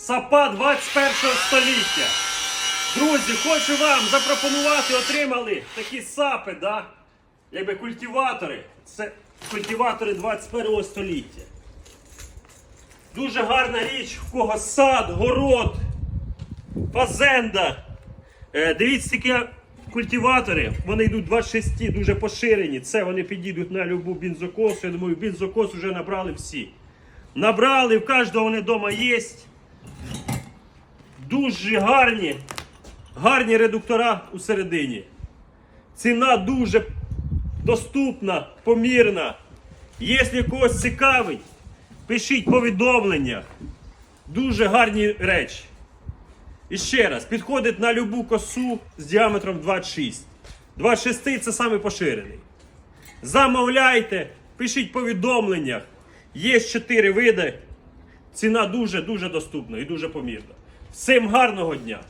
Сапа 21 століття. Друзі, хочу вам запропонувати, отримали такі сапи, да? якби культиватори. Це культиватори 21 століття. Дуже гарна річ, в кого сад, город, фазенда. Е, дивіться, такі культиватори, вони йдуть 26, дуже поширені. Це вони підійдуть на любу бензокосу. Я думаю, бензокос вже набрали всі. Набрали, в кожного вони вдома є. Дуже гарні, гарні редуктора у середині. Ціна дуже доступна, помірна. Якщо когось цікавить, пишіть повідомлення. Дуже гарні речі. І ще раз, підходить на любу косу з діаметром 26. 26 це саме поширений. Замовляйте, пишіть повідомлення. Є 4 види. Ціна дуже-дуже доступна і дуже помірна. Всім гарного дня!